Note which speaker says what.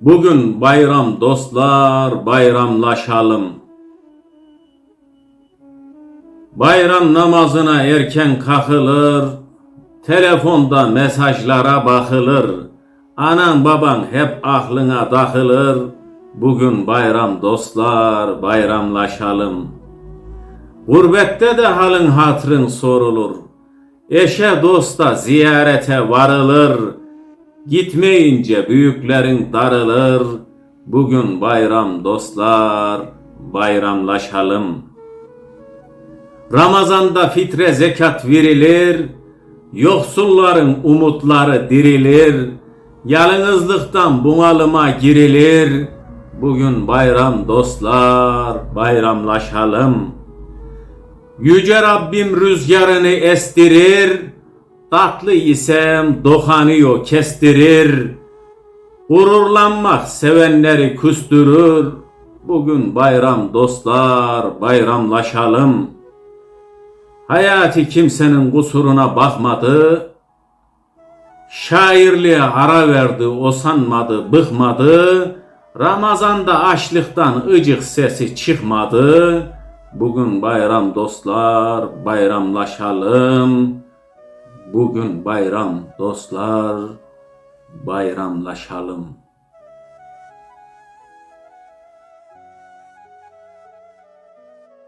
Speaker 1: Bugün bayram dostlar, bayramlaşalım. Bayram namazına erken kalkılır, telefonda mesajlara bakılır. Anan baban hep aklına takılır. Bugün bayram dostlar, bayramlaşalım. Gurbette de halın hatrın sorulur. Eşe dosta ziyarete varılır. Gitmeyince büyüklerin darılır. Bugün bayram dostlar, bayramlaşalım. Ramazanda fitre zekat verilir. Yoksulların umutları dirilir. Yalnızlıktan bunalıma girilir. Bugün bayram dostlar, bayramlaşalım. Yüce Rabbim rüzgarını estirir, tatlı isem dokanıyor kestirir. Gururlanmak sevenleri küstürür. Bugün bayram dostlar, bayramlaşalım. Hayati kimsenin kusuruna bakmadı. Şairliğe ara verdi, o sanmadı, bıkmadı. Ramazanda açlıktan ıcık sesi çıkmadı. Bugün bayram dostlar, bayramlaşalım. Bugün bayram dostlar, bayramlaşalım.